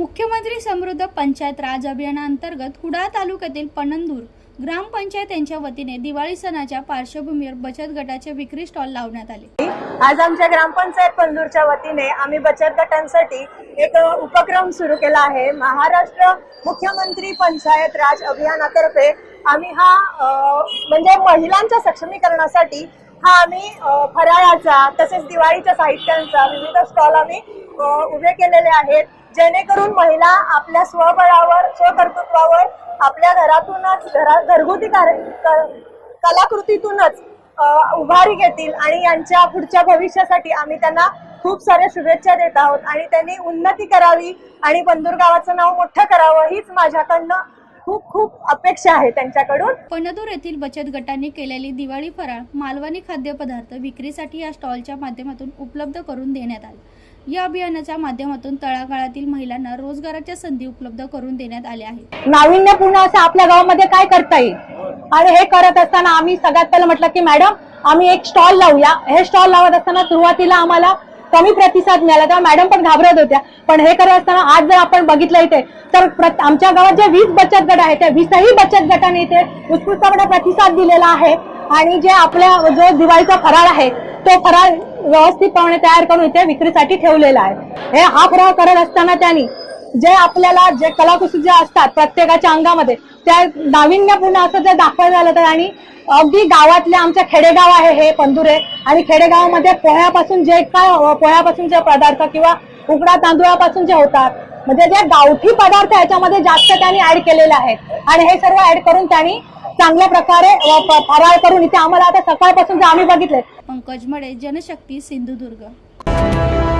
मुख्यमंत्री समृद्ध पंचायत राज अभियानांतर्गत कुडाळ तालुक्यातील पणंदूर ग्रामपंचायत यांच्या वतीने दिवाळी सणाच्या पार्श्वभूमीवर बचत गटाचे विक्री स्टॉल लावण्यात आले. आज आमच्या ग्रामपंचायत पंधूरच्या वतीने आम्ही बचत गटांसाठी एक उपक्रम सुरू केला आहे. महाराष्ट्र मुख्यमंत्री पंचायत राज अभियानातर्फे आम्ही हा म्हणजे महिलांच्या सक्षमीकरणासाठी हा आम्ही फराळाचा तसेच दिवाळीच्या साहित्यांचा विविध स्टॉल आम्ही उभे केलेले आहेत. जेणेकरून महिला आपल्या स्वबळावर स्वकर्तृत्वावर आपल्या घरातूनच घरा घरगुती कार्य कलाकृतीतूनच उभारी घेतील आणि यांच्या पुढच्या भविष्यासाठी आम्ही त्यांना खूप साऱ्या शुभेच्छा देत आहोत. आणि त्यांनी उन्नती करावी आणि बंदूर गावाचं नाव मोठं करावं हीच माझ्याकडनं खूप खूप अपेक्षा आहे त्यांच्याकडून. पणदूर येथील बचत गटांनी केलेली दिवाळी फराळ मालवणी खाद्यपदार्थ विक्रीसाठी या स्टॉलच्या माध्यमातून उपलब्ध करून देण्यात आले. या अभियानाच्या माध्यमातून तळागाळातील महिलांना रोजगाराच्या संधी उपलब्ध करून देण्यात आल्या आहेत. नाविन्यपूर्ण असं आपल्या गावामध्ये काय करता येईल? आणि हे करत असताना आम्ही सगळ्यात पहिलं म्हटलं की मॅडम आम्ही एक स्टॉल लावूया. हे स्टॉल लावत असताना सुरुवातीला आम्हाला कमी प्रतिसाद मिळाला तेव्हा मॅडम पण घाबरत होत्या. पण हे करत असताना आज जर आपण बघितलं इथे तर आमच्या गावात जे वीस बचत गट आहेत त्या वीसही बचत गटाने इथे उत्कृष्टपणे प्रतिसाद दिलेला आहे. आणि जे आपल्या जो दिवाळीचा फराळ आहे तो फराळ व्यवस्थितपणे तयार करून इथे विक्रीसाठी ठेवलेला आहे. हे हा फराळ करत असताना त्यांनी जे आपल्याला जे कलाकुसरी जे असतात प्रत्येकाच्या अंगामध्ये त्या नाविन्यपूर्ण असं जर दाखवलं झालं तर आणि अगदी गावातले आमच्या खेडेगाव आहे हे पंधुरे आणि खेडेगावामध्ये पोह्यापासून जे काय पोह्यापासून जे पदार्थ किंवा उकडा तांदूळापासून जे होतात म्हणजे जे गावठी पदार्थ याच्यामध्ये जास्त त्यांनी ऍड केलेले आहेत. आणि हे सर्व ऍड करून त्यांनी चांगल्या प्रकारे फराळ करून इथे आम्हाला आता सकाळपासून जे आम्ही बघितले. पंकज मडे जनशक्ती सिंधुदुर्ग.